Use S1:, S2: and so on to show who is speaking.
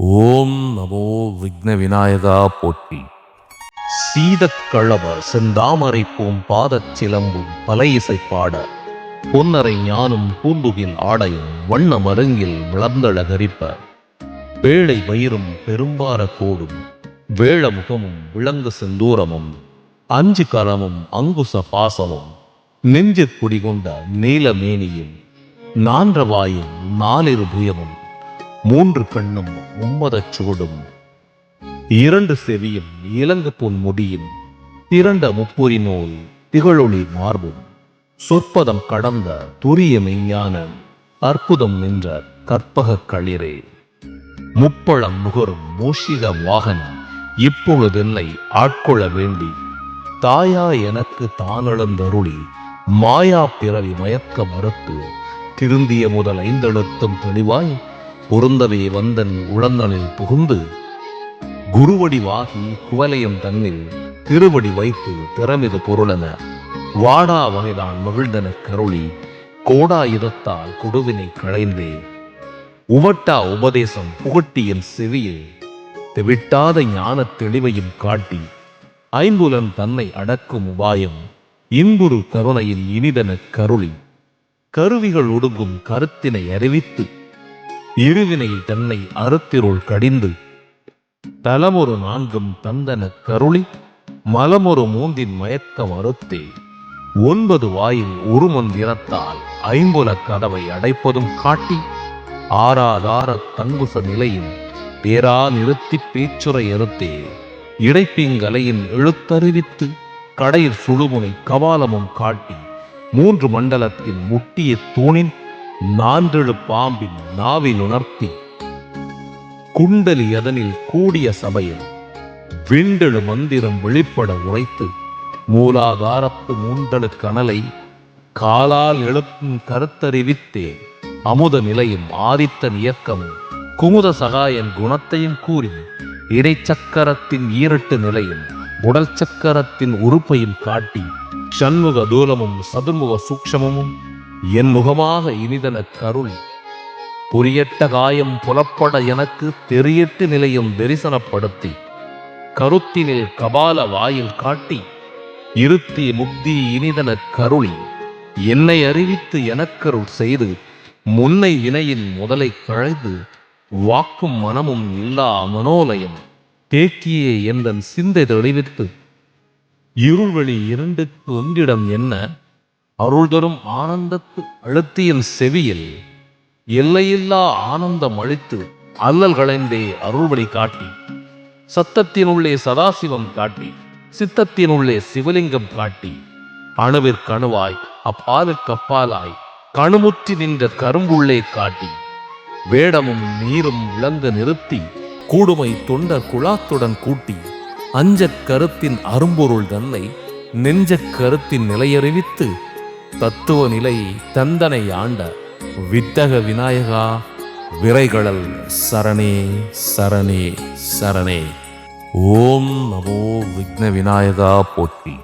S1: ஓம் நமோ விக்ன விநாயகா போற்றி
S2: சீதக்கழவர் செந்தாமரை பூம் பாதச் சிலம்பும் பல இசை பாட. பொன்னரை ஞானும் பூம்புகில் ஆடையும் வண்ண மருங்கில் விளந்தழகரிப்ப வேளை வயிறும் பெரும்பார கோடும் வேள முகமும் விளங்கு செந்தூரமும் அஞ்சு கரமும் அங்குச பாசமும் நெஞ்சிற் குடிகொண்ட நீலமேனியும் நான்ற வாயும் நாலிரு புயமும் மூன்று கண்ணும் மும்மதச் சுவடும் இரண்டு செவியும் இலங்கு பொன் முடியும். திரண்ட முப்பொறி நூல் திகழொளி மார்பும். சொற்பதம் கடந்த துரிய மெய்ஞான அற்புதம் நின்ற கற்பகக் களிரே. முப்பழம் நுகரும் மூஷிக வாகனம் இப்பொழுதில்லை ஆட்கொள்ள வேண்டி. தாயா எனக்கு தானளந்தருளி மாயா பிறவி மயக்க மறுத்து. திருந்திய முதல் ஐந்தெழுத்தும் தெளிவாய் பொருந்தவே வந்தன் உழந்தனில் புகுந்து குருவடிவாகி குவலையும் தன்னில் திருவடி வைத்து திறமிது பொருளென வாடா வகைதான் மகிழ்ந்தன கருளி கோடா இதத்தால் கொடுவினை களைந்தே. உவட்டா உபதேசம் புகட்டியின் செவியில் தெவிட்டாத ஞானத் தெளிவையும் காட்டி ஐம்புலன் தன்னை அடக்கும் உபாயம் இன்புறு கருணையில் இனிதன கருளி. கருவிகள் ஒடுங்கும் கருத்தினை அறிவித்து இருவினை தன்னை அறுத்திருள் கடிந்து தலமொரு நான்கும் தந்தன கருளி மலமொரு மூந்தின் மயக்க மறுத்தே ஒன்பது வாயில் உருமந்திரத்தால் ஐம்புல கதவை அடைப்பதும் காட்டி ஆறாதார தங்குச நிலையில் பேரா நிறுத்தி பேச்சுரை அறுத்தே இடைப்பிங்கலையின் எழுத்தறிவித்து கடையில் சுழுமுனை கவாலமும் காட்டி மூன்று மண்டலத்தின் முட்டிய தூணின் நான்றெழு பாம்பின் நாவில் உணர்த்தி குண்டலி அதனில் கூடிய சபையில் விண்டெழு மந்திரம் வெளிப்பட உரைத்து மூலாதாரத்து மூண்டலு கனலை காலால் எழுப்பும் கருத்தறிவித்தே அமுத நிலையும் ஆதித்தன் இயக்கமும் குமுத சகாயன் குணத்தையும் கூறி இடைச்சக்கரத்தின் ஈரட்டு நிலையும் உடல் சக்கரத்தின் உறுப்பையும் காட்டி சண்முக தூலமும் சதுர்முக சூக்ஷமமும் என் முகமாக இனிதன கருள் புரியட்ட காயம் புலப்பட எனக்கு தெரியட்டு நிலையும் தரிசனப்படுத்தி கருத்தினில் கபால வாயில் காட்டி இருத்தி முக்தி இனிதன கருளி என்னை அறிவித்து எனக்கருள் செய்து முன்னை இணையின் முதலை கழைந்து வாக்கும் மனமும் இல்லா மனோலயம் தேக்கியே எந்தன் சிந்தை தெளிவித்து இருள்வழி இரண்டுக்கு ஒன்றிடம் என்ன? அருள் தரும் ஆனந்தத்து அழுத்தியின் செவியில் எல்லையில்லா ஆனந்தம் அழித்து அல்லல் களைந்தே அருள்வழி காட்டி சத்தத்தினுள்ளே சதாசிவம் காட்டி சித்தத்தினுள்ளே சிவலிங்கம் காட்டி அணுவிற்கணுவாய் அப்பாலுக்கப்பாலாய் கணுமுற்றி நின்ற கரும்புள்ளே காட்டி வேடமும் நீரும் விளங்க நிறுத்தி கூடுமை தொண்டர் குழாத்துடன் கூட்டி அஞ்சக் கருத்தின் அரும்பொருள் தன்னை நெஞ்சக் கருத்தின் நிலையறிவித்து தத்துவ நிலை தந்தனை ஆண்ட வித்தக விநாயகா விரைகளல் சரணே சரணே சரணே.
S1: ஓம் நமோ விக்ன விநாயகா போற்றி.